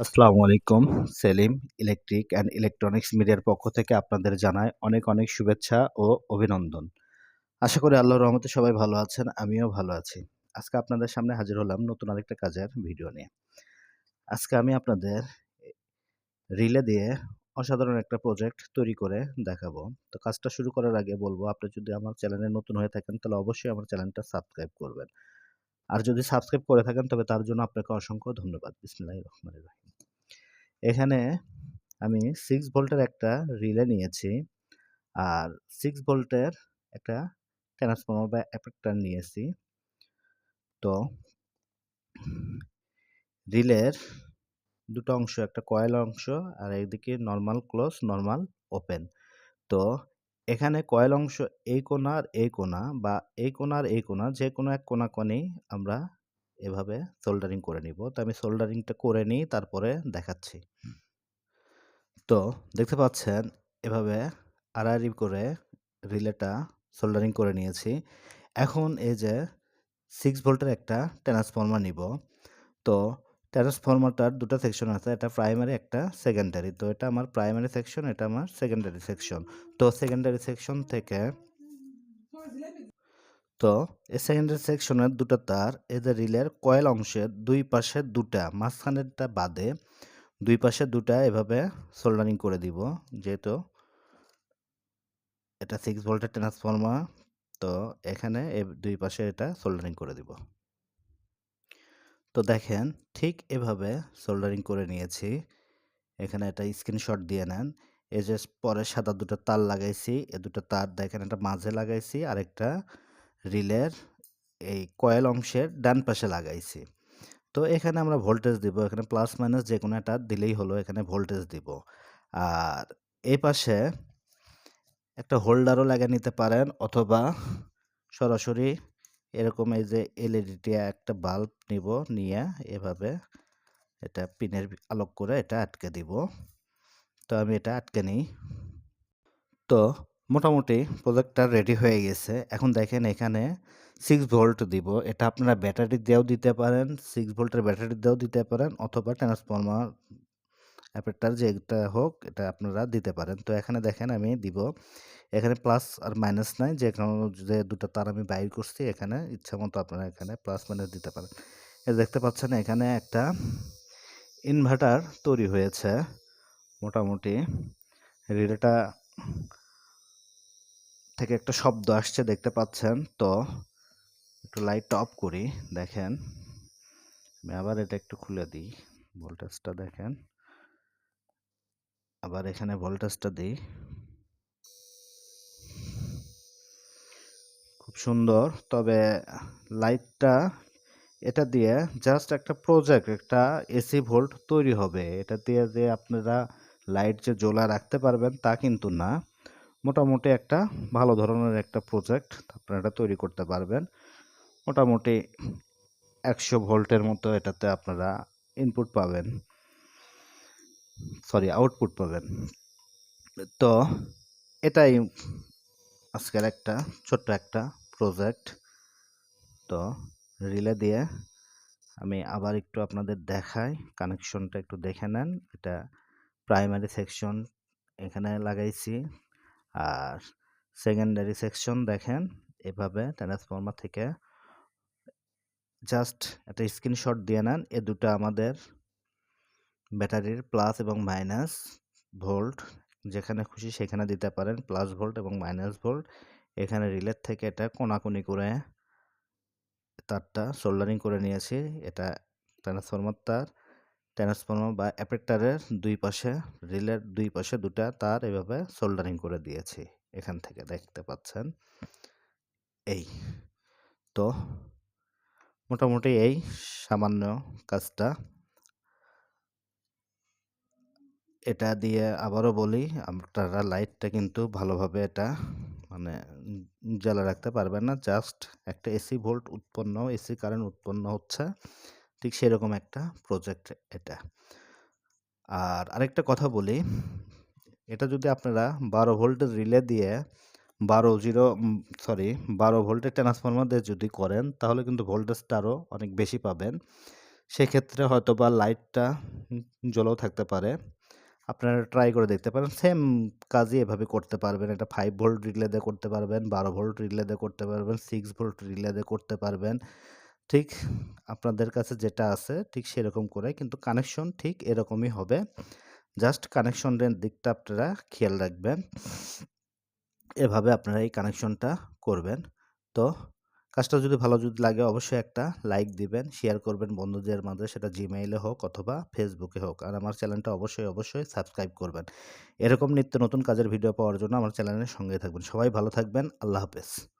আসসালামু আলাইকুম। Selim electric and electronics মিডিয়ার পক্ষ থেকে আপনাদের জানাই অনেক অনেক শুভেচ্ছা ও অভিনন্দন। আশা করি আল্লাহর রহমতে সবাই ভালো আছেন, আমিও ভালো আছি। আজকে আপনাদের সামনে হাজির হলাম নতুন আরেকটা কাজের ভিডিও নিয়ে। আজকে আমি আপনাদের রিলে দিয়ে অসাধারণ একটা প্রজেক্ট তৈরি করে দেখাবো। তো কাজটা শুরু করার আগে বলব, আপনি যদি আমার চ্যানেলে নতুন হয়ে থাকেন, তাহলে অবশ্যই আমার চ্যানেলটা সাবস্ক্রাইব করবেন। আর যদি সাবস্ক্রাইব করে থাকেন, তবে তার জন্য আপনাকে অসংখ্য ধন্যবাদ। বিসমিল্লাহির রহমানির রহিম। এখানে আমি সিক্স ভোল্টের একটা রিলে নিয়েছি। আর সিক্স ভোল্টের একটা ট্রান্সফর্মার বা অ্যাপেক্টার নিয়েছি। তো রিলের দুটো অংশ, একটা কয়েল অংশ আর একদিকে নর্মাল ক্লোজ নর্মাল ওপেন তো এখানে কয়েল অংশ এই কোণা আর এই কোণা বা এই কোণা আর এই কোণা, যে কোনো এক কোণা কোণেই আমরা এভাবে সোল্ডারিং করে নিব। তো আমি সোল্ডারিংটা করে নিই তারপরে দেখাচ্ছি। তো দেখতে পাচ্ছেন এভাবে আড়াআড়ি করে রিলেটা সোল্ডারিং করে নিয়েছি। এখন এই যে সিক্স ভোল্টের একটা ট্রান্সফর্মার নিব। তো ট্রান্সফর্মারটার দুটো সেকশন আছে এটা প্রাইমারি একটা সেকেন্ডারি তো এটা আমার প্রাইমারি সেকশন এটা আমার সেকেন্ডারি সেকশন তো সেকেন্ডারি সেকশন থেকে সেকেন্ডারি সেকশনের দুটো তার, এদের রিলের কয়েল অংশের দুই পাশে দুটা, মাঝখানেরটা বাদে দুই পাশে দুটা এভাবে সোল্ডারিং করে দিব। যেহেতু এটা সিক্স ভোল্টের ট্রান্সফর্মার তো এখানে দুই পাশে এটা সোল্ডারিং করে দিব। তো দেখেন, ঠিক এভাবে সোল্ডারিং করে নিয়েছি। এখানে একটা স্ক্রিনশট দিয়ে নেন। এই যে পরে সাদা দুটো তার লাগাইছি, এ দুটো তার দেখেন একটা মাঝে লাগাইছি আর একটা রিলের এই কয়েল অংশের ডান পাশে লাগাইছি। তো এখানে আমরা ভোল্টেজ দিব, এখানে প্লাস মাইনাস যে কোনো একটা দিলেই হলো, এখানে ভোল্টেজ দিব। আর এই পাশে একটা হোল্ডারও লাগিয়ে নিতে পারেন, অথবা সরাসরি এরকম এই যে এলইডিটি একটা বাল্ব নিব, নিয়ে এভাবে এটা পিনের আলোক করে এটা আটকে দিব। তো আমি এটা আটকে নিই। তো মোটামুটি প্রোজেক্টটা রেডি হয়ে গেছে। এখন দেখেন এখানে সিক্স ভোল্ট দিব। এটা আপনারা ব্যাটারি দিয়েও দিতে পারেন সিক্স ভোল্টের ব্যাটারি দিয়েও দিতে পারেন অথবা ট্রান্সফর্মার অ্যাপেরটার যে এটা হোক, এটা আপনারা দিতে পারেন। তো এখানে দেখেন আমি দিব, এখানে প্লাস আর মাইনাস নাই, যে যে দুটো তার আমি বাইর করছি, এখানে ইচ্ছা মতো আপনারা এখানে প্লাস মাইনাস দিতে পারেন। দেখতে পাচ্ছেন এখানে একটা ইনভার্টার তৈরি হয়েছে। মোটামুটি রিলেটা থেকে একটা শব্দ আসছে, দেখতে পাচ্ছেন? তো একটু লাইটটা অফ করি, দেখেন। আমি আবার এটা একটু খুলে দিই, ভোল্টেজটা দেখেন। আবার এখানে ভোল্টেজটা দিই। খুব সুন্দর, তবে লাইটটা, এটা দিয়ে জাস্ট একটা প্রজেক্ট একটা এসি ভোল্ট তৈরি হবে। এটা দিয়ে যে আপনারা লাইট যে জ্বলা রাখতে পারবেন তা কিন্তু না। মোটামুটি একটা ভালো ধরনের একটা প্রজেক্ট আপনারা এটা তৈরি করতে পারবেন। মোটামুটি একশো ভোল্টের মতো এটাতে আপনারা ইনপুট পাবেন। সরি আউটপুট পাবেন। তো এটাই আজকের একটা ছোট্ট একটা প্রজেক্ট তো রিলে দিয়ে আমি আবার একটু আপনাদের দেখাই কানেকশনটা একটু দেখে নেন। এটা প্রাইমারি সেকশন এখানে লাগাইছি। আর সেকেন্ডারি সেকশন দেখেন, এভাবে ট্রান্সফর্মার থেকে জাস্ট একটা স্ক্রিনশট দিয়ে নেন। এ দুটো আমাদের ব্যাটারির প্লাস এবং মাইনাস ভোল্ট যেখানে খুশি সেখানে দিতে পারেন প্লাস ভোল্ট এবং মাইনাস ভোল্ট এখানে রিলের থেকে এটা কোনাকুনি করে তারটা সোল্ডারিং করে নিয়েছি। এটা ট্রান্সফর্মার তার ট্রান্সফর্মার বা অ্যাপেক্টারের দুই পাশে, রিলের দুই পাশে দুটা তার এভাবে সোল্ডারিং করে দিয়েছি এখান থেকে দেখতে পাচ্ছেন। এই। তো মোটামুটি এই সামান্য কাজটা। এটা দিয়ে আবারও বলি, আপনারা লাইটটা কিন্তু ভালোভাবে এটা মানে জ্বালা রাখতে পারবেন না, জাস্ট একটা এসি ভোল্ট উৎপন্ন, এসি কারেন্ট উৎপন্ন হচ্ছে। ঠিক সেরকম একটা প্রজেক্ট এটা আর আরেকটা কথা বলি এটা যদি আপনারা বারো ভোল্টের রিলে দিয়ে বারো জিরো সরি বারো ভোল্টের ট্রান্সফর্মার দিয়ে যদি করেন তাহলে কিন্তু ভোল্টেজটা আরও অনেক বেশি পাবেন সেক্ষেত্রে হয়তো বা লাইটটা জ্বলেও থাকতে পারে। আপনারা ট্রাই করে দেখতে পারেন। সেম কাজই এভাবে করতে পারবেন। এটা ফাইভ ভোল্ট রিলে দিয়ে করতে পারবেন, 12 ভোল্ট রিলে দিয়ে করতে পারবেন, সিক্স ভোল্ট রিলে দিয়ে করতে পারবেন। ঠিক আপনাদের কাছে যেটা আছে ঠিক সেরকম করে কিন্তু কানেকশন ঠিক এরকমই হবে। জাস্ট কানেকশনের দিকটা আপনারা খেয়াল রাখবেন। এভাবে আপনারা এই কানেকশনটা করবেন। তো কাজটা যদি ভালো যদি লাগে অবশ্যই একটা লাইক দিবেন, শেয়ার করবেন বন্ধুদের মাঝে সেটা জিমেইলে হোক অথবা ফেসবুকে হোক। আর আমার চ্যানেলটা অবশ্যই, অবশ্যই সাবস্ক্রাইব করবেন। এরকম নিত্য নতুন কাজের ভিডিও পাওয়ার জন্য আমার চ্যানেলের সঙ্গেই থাকবেন। সবাই ভালো থাকবেন। আল্লাহ হাফেজ।